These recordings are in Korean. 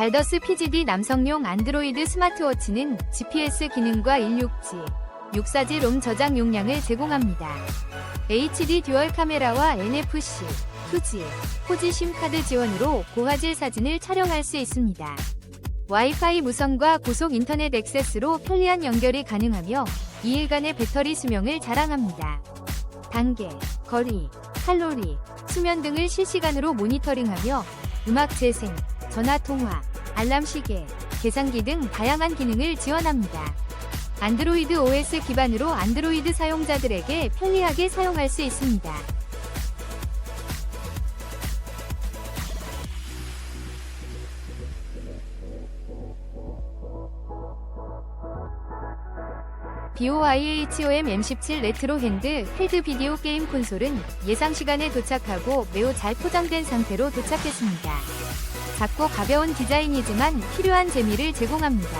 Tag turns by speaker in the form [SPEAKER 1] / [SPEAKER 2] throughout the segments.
[SPEAKER 1] 발더스 PGD 남성용 안드로이드 스마트워치는 GPS 기능과 169G, 6사지 롬 저장 용량을 제공합니다. HD 듀얼 카메라와 NFC, 2G, 4G 심카드 지원으로 고화질 사진을 촬영할 수 있습니다. 와이파이 무선과 고속 인터넷 액세스로 편리한 연결이 가능하며 2일간의 배터리 수명을 자랑합니다. 단계, 거리, 칼로리, 수면 등을 실시간으로 모니터링하며 음악 재생, 전화 통화, 알람 시계, 계산기 등 다양한 기능을 지원합니다. 안드로이드 OS 기반으로 안드로이드 사용자들에게 편리하게 사용할 수 있습니다. BOIHOM M17 레트로 핸드 헬드 비디오 게임 콘솔은 예상 시간에 도착하고 매우 잘 포장된 상태로 도착했습니다. 작고 가벼운 디자인이지만 필요한 재미를 제공합니다.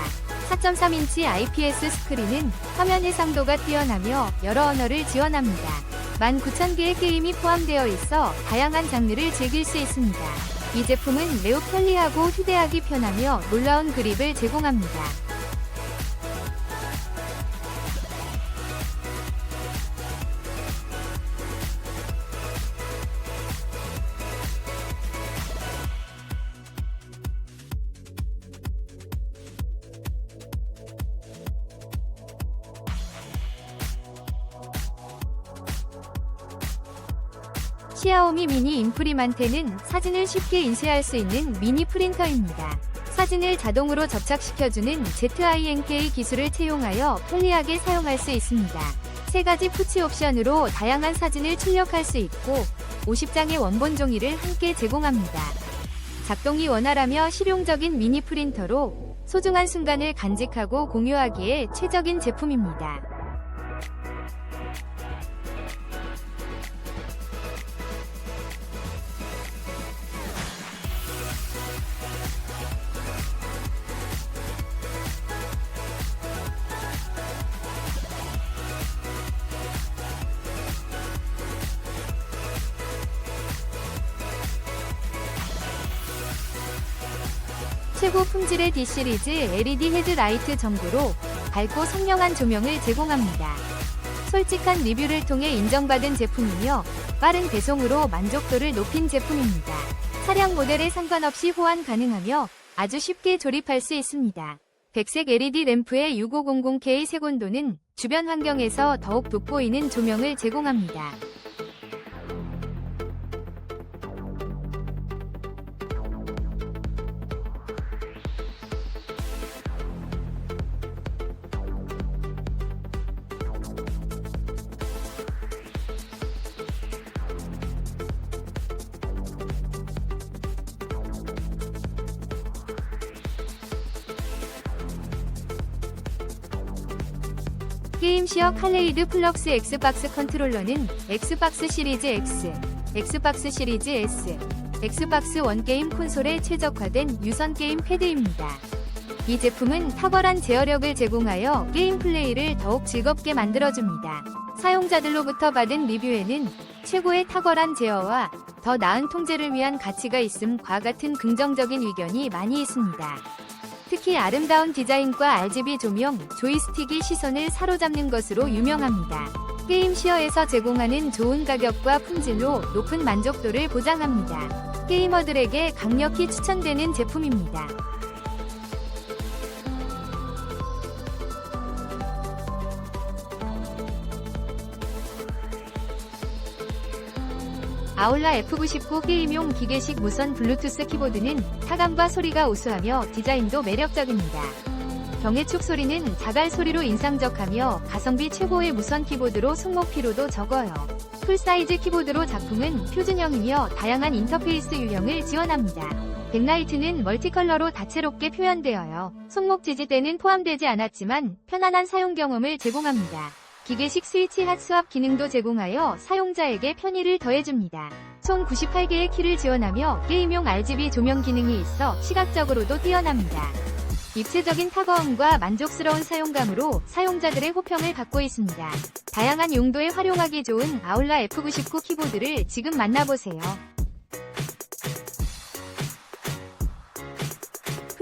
[SPEAKER 1] 4.3인치 IPS 스크린은 화면 해상도가 뛰어나며 여러 언어를 지원합니다. 19,000개의 게임이 포함되어 있어 다양한 장르를 즐길 수 있습니다. 이 제품은 매우 편리하고 휴대하기 편하며 놀라운 그립을 제공합니다. 시아오미 미니 인프리만테는 사진을 쉽게 인쇄할 수 있는 미니 프린터입니다. 사진을 자동으로 접착시켜주는 ZINK 기술을 채용하여 편리하게 사용할 수 있습니다. 세 가지 푸치 옵션으로 다양한 사진을 출력할 수 있고 50장의 원본 종이를 함께 제공합니다. 작동이 원활하며 실용적인 미니 프린터로 소중한 순간을 간직하고 공유하기에 최적인 제품입니다. 최고 품질의 D 시리즈 LED 헤드라이트 전구로 밝고 선명한 조명을 제공합니다. 솔직한 리뷰를 통해 인정받은 제품이며 빠른 배송으로 만족도를 높인 제품입니다. 차량 모델에 상관없이 호환 가능하며 아주 쉽게 조립할 수 있습니다. 백색 LED 램프의 6500K 색온도는 주변 환경에서 더욱 돋보이는 조명을 제공합니다. 게임 시어 칼레이드 플럭스 엑스박스 컨트롤러는 엑스박스 시리즈 X, 엑스박스 시리즈 S, 엑스박스 원 게임 콘솔에 최적화된 유선 게임 패드입니다. 이 제품은 탁월한 제어력을 제공하여 게임 플레이를 더욱 즐겁게 만들어줍니다. 사용자들로부터 받은 리뷰에는 최고의 탁월한 제어와 더 나은 통제를 위한 가치가 있음과 같은 긍정적인 의견이 많이 있습니다. 특히 아름다운 디자인과 RGB 조명, 조이스틱이 시선을 사로잡는 것으로 유명합니다. 게임시어에서 제공하는 좋은 가격과 품질로 높은 만족도를 보장합니다. 게이머들에게 강력히 추천되는 제품입니다. 아울라 F99 게임용 기계식 무선 블루투스 키보드는 타감과 소리가 우수하며 디자인도 매력적입니다. 경해축 소리는 자갈 소리로 인상적하며 가성비 최고의 무선 키보드로 손목 피로도 적어요. 풀사이즈 키보드로 작품은 표준형이며 다양한 인터페이스 유형을 지원합니다. 백라이트는 멀티컬러로 다채롭게 표현되어요. 손목 지지대는 포함되지 않았지만 편안한 사용 경험을 제공합니다. 기계식 스위치 핫 수압 기능도 제공하여 사용자에게 편의를 더해줍니다. 총 98개의 키를 지원하며 게임용 RGB 조명 기능이 있어 시각적으로도 뛰어납니다. 입체적인 타거움과 만족스러운 사용감으로 사용자들의 호평을 받고 있습니다. 다양한 용도에 활용하기 좋은 아울라 F99 키보드를 지금 만나보세요.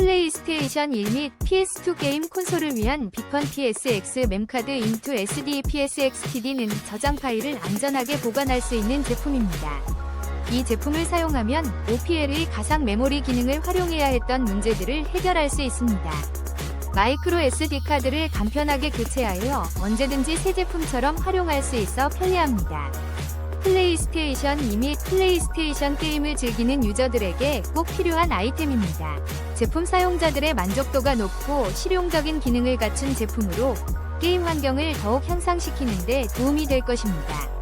[SPEAKER 1] 플레이스테이션 1 및 PS2 게임 콘솔을 위한 비컨 PSX mem카드 인투 SD PSXTD는 저장 파일을 안전하게 보관할 수 있는 제품입니다. 이 제품을 사용하면 OPL의 가상 메모리 기능을 활용해야 했던 문제들을 해결할 수 있습니다. 마이크로 SD 카드를 간편하게 교체하여 언제든지 새 제품처럼 활용할 수 있어 편리합니다. 플레이스테이션 2및 플레이스테이션 게임을 즐기는 유저들에게 꼭 필요한 아이템입니다. 제품 사용자들의 만족도가 높고 실용적인 기능을 갖춘 제품으로 게임 환경을 더욱 향상시키는 데 도움이 될 것입니다.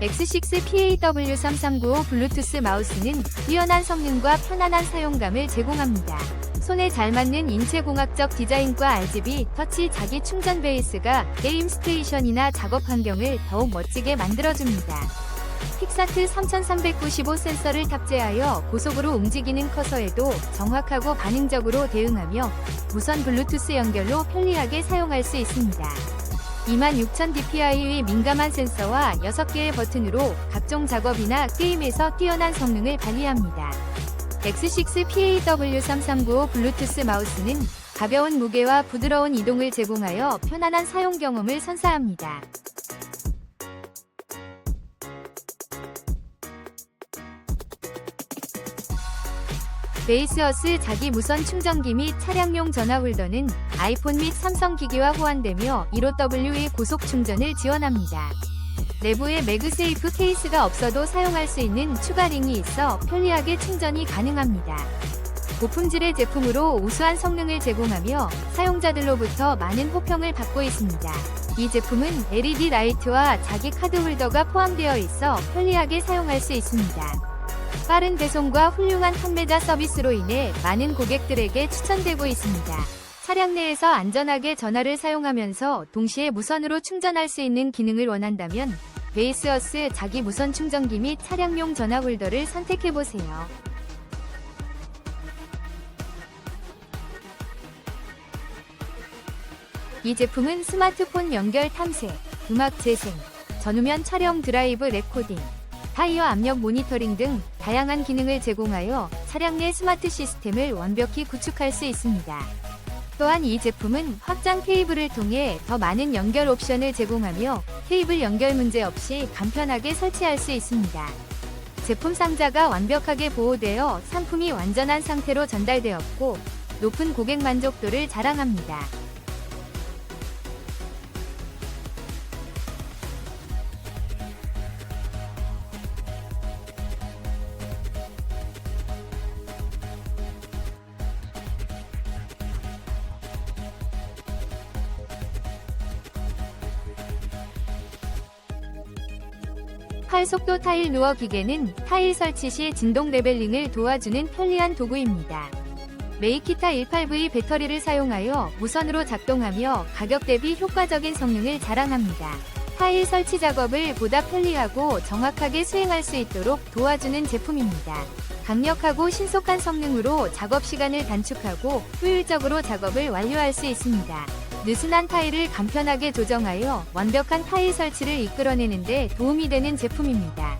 [SPEAKER 1] X6PAW3395 블루투스 마우스는 뛰어난 성능과 편안한 사용감을 제공합니다. 손에 잘 맞는 인체공학적 디자인과 RGB 터치 자기 충전 베이스가 게임 스테이션이나 작업 환경을 더욱 멋지게 만들어줍니다. 픽사트 3395 센서를 탑재하여 고속으로 움직이는 커서에도 정확하고 반응적으로 대응하며 무선 블루투스 연결로 편리하게 사용할 수 있습니다. 26000dpi의 민감한 센서와 6개의 버튼으로 각종 작업이나 게임에서 뛰어난 성능을 발휘합니다. X6PAW3395 블루투스 마우스는 가벼운 무게와 부드러운 이동을 제공하여 편안한 사용 경험을 선사합니다. 베이스어스 자기 무선 충전기 및 차량용 전화 홀더는 아이폰 및 삼성 기기와 호환되며 15W의 고속 충전을 지원합니다. 내부에 매그세이프 케이스가 없어도 사용할 수 있는 추가 링이 있어 편리하게 충전이 가능합니다. 고품질의 제품으로 우수한 성능을 제공하며 사용자들로부터 많은 호평을 받고 있습니다. 이 제품은 LED 라이트와 자기 카드 홀더가 포함되어 있어 편리하게 사용할 수 있습니다. 빠른 배송과 훌륭한 판매자 서비스로 인해 많은 고객들에게 추천되고 있습니다. 차량 내에서 안전하게 전화를 사용하면서 동시에 무선으로 충전할 수 있는 기능을 원한다면 베이스어스 자기 무선 충전기 및 차량용 전화 홀더를 선택해보세요. 이 제품은 스마트폰 연결 탐색, 음악 재생, 전후면 촬영 드라이브 레코딩, 타이어 압력 모니터링 등 다양한 기능을 제공하여 차량 내 스마트 시스템을 완벽히 구축할 수 있습니다. 또한 이 제품은 확장 케이블을 통해 더 많은 연결 옵션을 제공하며 케이블 연결 문제 없이 간편하게 설치할 수 있습니다. 제품 상자가 완벽하게 보호되어 상품이 완전한 상태로 전달되었고 높은 고객 만족도를 자랑합니다. 활속도 타일 누어 기계는 타일 설치 시 진동 레벨링을 도와주는 편리한 도구입니다. 메이키타 18V 배터리를 사용하여 무선으로 작동하며 가격 대비 효과적인 성능을 자랑합니다. 타일 설치 작업을 보다 편리하고 정확하게 수행할 수 있도록 도와주는 제품입니다. 강력하고 신속한 성능으로 작업 시간을 단축하고 효율적으로 작업을 완료할 수 있습니다. 느슨한 타일을 간편하게 조정하여 완벽한 타일 설치를 이끌어내는 데 도움이 되는 제품입니다.